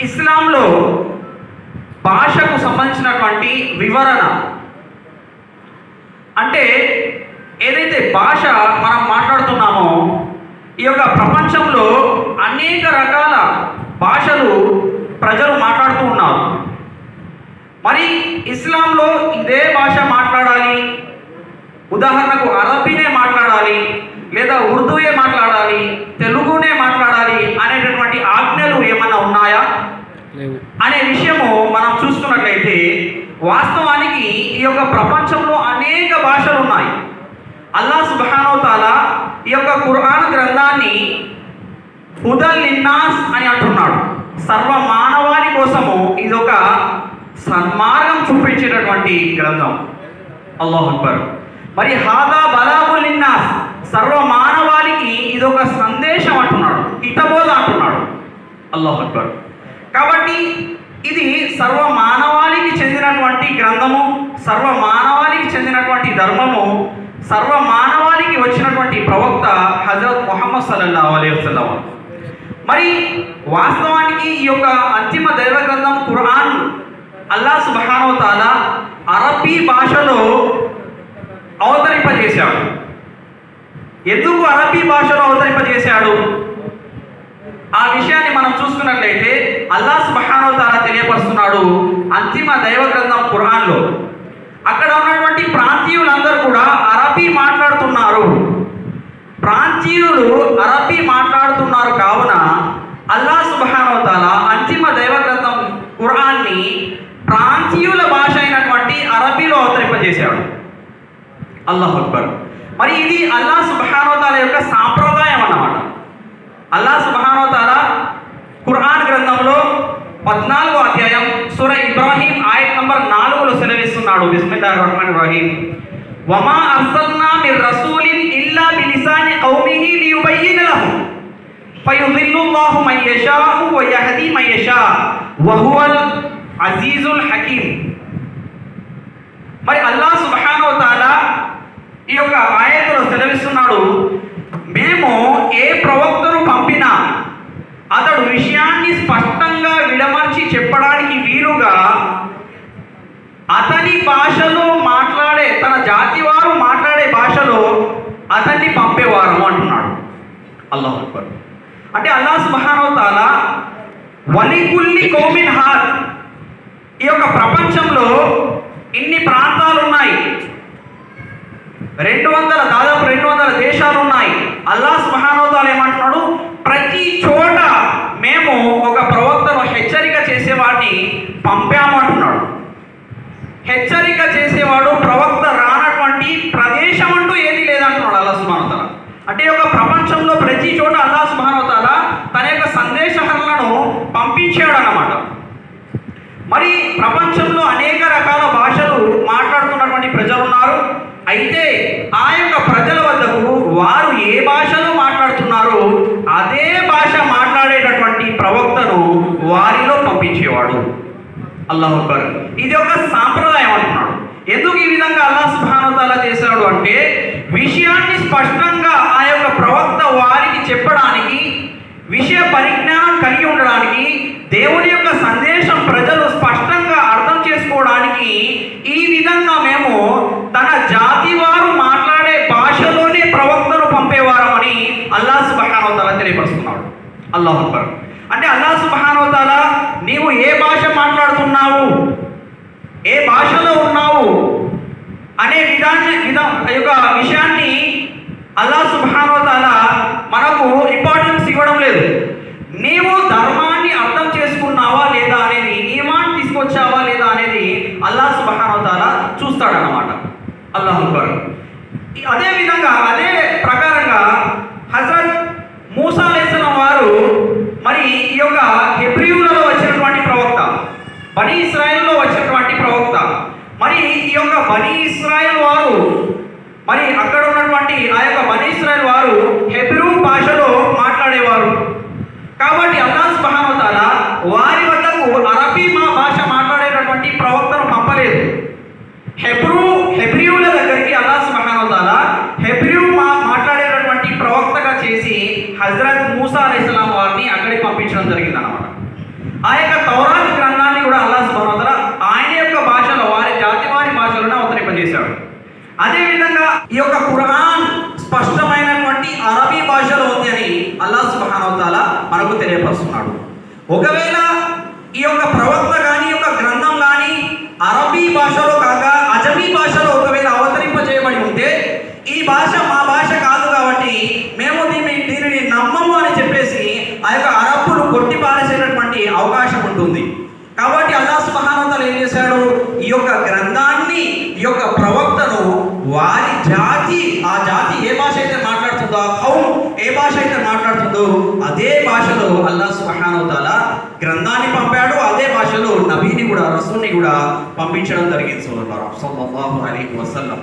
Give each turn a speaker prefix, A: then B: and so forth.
A: ఇస్లాంలో భాషకు సంబంధించినటువంటి వివరణ. అంటే ఏదైతే భాష మనం మాట్లాడుతున్నామో ఈ యొక్క ప్రపంచంలో అనేక రకాల భాషలు ప్రజలు మాట్లాడుతూ ఉన్నారు. మరి ఇస్లాంలో ఇదే భాష మాట్లాడాలి ఉదాహరణకు అరబీనే మాట్లాడాలి లేదా ఉర్దూయే మాట్లాడాలి తెలుగునే మాట్లాడాలి అనేటటువంటి ఆజ్ఞలు ఏమైనా ఉన్నాయా? అనే విషయము మనం చూసుకున్నట్లయితే వాస్తవానికి ఈ యొక్క ప్రపంచంలో అనేక భాషలు ఉన్నాయి. అల్లా సుబ్హానో ఈ యొక్క కురాన్ గ్రంథాన్ని హుదల్ నిన్నాస్ అని అంటున్నాడు. సర్వ మానవాళి కోసము ఇది ఒక సన్మార్గం చూపించేటటువంటి గ్రంథం. అల్లాహ్ అక్బర్. మరి హాదా బలాబుల్ లిన్నాస్ సర్వ మానవాళికి ఇది ఒక సందేశం అంటున్నాడు. హితబోధ అంటున్నాడు. అల్లాహ్ అక్బర్. కాబట్టి ఇది సర్వ మానవాళికి చెందినటువంటి గ్రంథము సర్వ మానవాళికి చెందినటువంటి ధర్మము సర్వ మానవాళికి వచ్చినటువంటి ప్రవక్త హజరత్ ముహమ్మద్ సల్లల్లా అలీ వసలం మరి వాస్తవానికి ఈ యొక్క అంతిమ దైవ గ్రంథం ఖురాన్ అల్లా సుబ్హానహు తాలా అరబీ భాషలో అవతరింపజేశాడు. ఎందుకు అరబీ భాషలో అవతరింపజేశాడు? విషయాన్ని మనం చూసుకున్నట్లయితే అల్లా సుబ్హానహు తారా తెలియపరుస్తున్నాడు అంతిమ దైవ గ్రంథం ఖురాన్లో. అక్కడ ఉన్నటువంటి ప్రాంతీయులందరూ కూడా అరబీ మాట్లాడుతున్నారు. ప్రాంతీయులు అరబీ మాట్లాడుతున్నారు కావున అల్లా సుబ్హానహు తాలా అంతిమ దైవ గ్రంథం ఖురాన్ని ప్రాంతీయుల భాష అయినటువంటి అరబీలో అవతరింపజేశాడు. అల్లాహ్ అక్బర్. మరి ఇది అల్లా సుబ్హానహు తాలా యొక్క సాంప్రదాయం అన్నమాట. అల్లా సుబానోతాల ఖురాన్ గ్రంథంలో పద్నాలుగో అధ్యాయం సుర ఇబ్రాహీం ఆయత్ నంబర్ నాలుగులో సెలవిస్తున్నాడు. బిస్మిల్లా రహమాన్ రహీం. వమా అర్సల్నా మిర్ రసూలిన్ ఇల్లా బిలిసాని కౌమిహి లియుబయ్యిన లహు. ఫయుదిల్లుల్లాహు మన్ యషాఉ వ యహదీ మన్ యషా. వహువల్ అజీజుల్ హకీం మరి అల్లా సుబ్హానహు తాలా ఈ యొక్క ఆయతలో సెలవిస్తున్నాడు మేము ఏ ప్రవక్త అతడు విషయాన్ని స్పష్టంగా విడమర్చి చెప్పడానికి వీలుగా అతని భాషలో మాట్లాడే తన జాతి వారు మాట్లాడే భాషలో అతన్ని పంపేవారు అంటున్నాడు. అల్లాహ్ అక్బర్. అంటే అల్లాహ్ సుబ్హానహు తాలా వలికుల్లి కోమిన్ హాత్ ఈ యొక్క ప్రపంచంలో ఇన్ని ప్రాంతాలు ఉన్నాయి రెండు వందల దాదాపు రెండు వందల దేశాలు ఉన్నాయి అల్లా సుహానోదాలు ఏమంటున్నాడు ప్రతి చోట మేము ఒక ప్రవక్తను హెచ్చరిక చేసేవాడిని పంపాము అంటున్నాడు హెచ్చరిక చేసేవాడు ప్రవక్త రానటువంటి ప్రదేశం అంటూ ఏది లేదంటున్నాడు అల్లా సుబానోతాల అంటే ఒక ప్రపంచంలో ప్రతి చోట అల్లా సుబానోతాల తన యొక్క సందేశహరులను పంపించాడు అన్నమాట మరి ప్రపంచంలో అనేక రకాల భాషలు మాట్లాడుతున్నటువంటి ప్రజలు ఉన్నారు. అయితే ఆ యొక్క ప్రజల వద్దకు వారు ఏ భాషలో మాట్లాడుతున్నారో అదే భాష మాట్లాడేటటువంటి ప్రవక్తను వారిలో పంపించేవాడు. అల్లాహ్ ఇది ఒక సాంప్రదాయం అంటున్నాడు. ఎందుకు ఈ విధంగా అల్లా సుబ్హానహు చేశాడు అంటే విషయాన్ని స్పష్టంగా ఆ యొక్క ప్రవక్త వారికి చెప్పడానికి విషయ పరిజ్ఞానం కలిగి ఉండడానికి దేవుని యొక్క సందేశం ప్రజలు స్పష్టంగా అర్థం చేసుకోవడానికి ఈ విధంగా మేము తన జాతి వారు మాట్లాడే భాషలోనే ప్రవక్తను పంపేవారమని అల్లా సుబహానవతాల తెలియపరుస్తున్నాడు అల్లాహ్ అక్బర్ అంటే అల్లా సుబహానవతాల నీవు ఏ భాష మాట్లాడుతున్నావు ఏ భాషలో ఉన్నావు అనే విధాన్ని విధా యొక్క విషయాన్ని అల్లా సుభానోతాల మనకు ఇంపార్టెన్స్ ఇవ్వడం లేదు. నీవు ధర్మాన్ని అర్థం చేసుకున్నావా లేదా అనేది నియమాన్ని తీసుకొచ్చావా లేదా అనేది అల్లా సుభానోతాల చూస్తాడనమాట అల్లాహ్ అదే విధంగా అదే ప్రకారంగా హజరత్ మూసా అలైహిస్సలాం వారు మరి ఈ యొక్క హెబ్రియులలో వచ్చినటువంటి ప్రవక్త బనీ ఇస్రాయేల్లో వచ్చినటువంటి ప్రవక్త మరి ఈ యొక్క బనీ ఇస్రాయల్ వారు మరి అక్కడ ఉన్నటువంటి ఆ యొక్క బనీ ఇస్రాయల్ వారు హెబ్రూ భాషలో మాట్లాడేవారు. కాబట్టి అల్లాస్ సుబ్హానహు వారి వద్దకు అరబీ మా భాష మాట్లాడేటటువంటి ప్రవక్తను పంపలేదు. హెబ్రూ హెబ్రియుల దగ్గరికి అల్లాస్ సుబ్హానహు వ హెబ్రియు మా మాట్లాడేటటువంటి ప్రవక్తగా చేసి హజరత్ మూసా ఇస్లాం వారిని అక్కడికి పంపించడం జరిగింది అన్నమాట ఆ యొక్క తౌరాజు గ్రంథాన్ని కూడా అల్లాస్ బరువుదల అదేవిధంగా ఈ యొక్క కురాన్ స్పష్టమైనటువంటి అరబీ భాషలో ఉంది అని అల్లా సుబహానవతాల మనకు తెలియపరుస్తున్నాడు. ఒకవేళ ఈ యొక్క ప్రవక్త కానీ యొక్క గ్రంథం కానీ అరబీ భాషలో కాక అజమీ భాషలో ఒకవేళ అవతరింపజేయబడి ఉంటే ఈ భాష మా భాష కాదు కాబట్టి మేము దీన్ని దీనిని నమ్మము అని చెప్పేసి ఆ యొక్క అరబ్బులు కొట్టి పారేసేటటువంటి అవకాశం ఉంటుంది. కాబట్టి జాతి ఆ జాతి ఏ భాష అయితే మాట్లాడుతుందో ఆ కౌం ఏ భాష అయితే మాట్లాడుతుందో అదే భాషలో అల్లా సుబహానవతాల గ్రంథాన్ని పంపాడు అదే భాషలో నబీని కూడా రసూల్ని కూడా పంపించడం జరిగింది సోదరు సల్లల్లాహు అలైహి వసల్లం.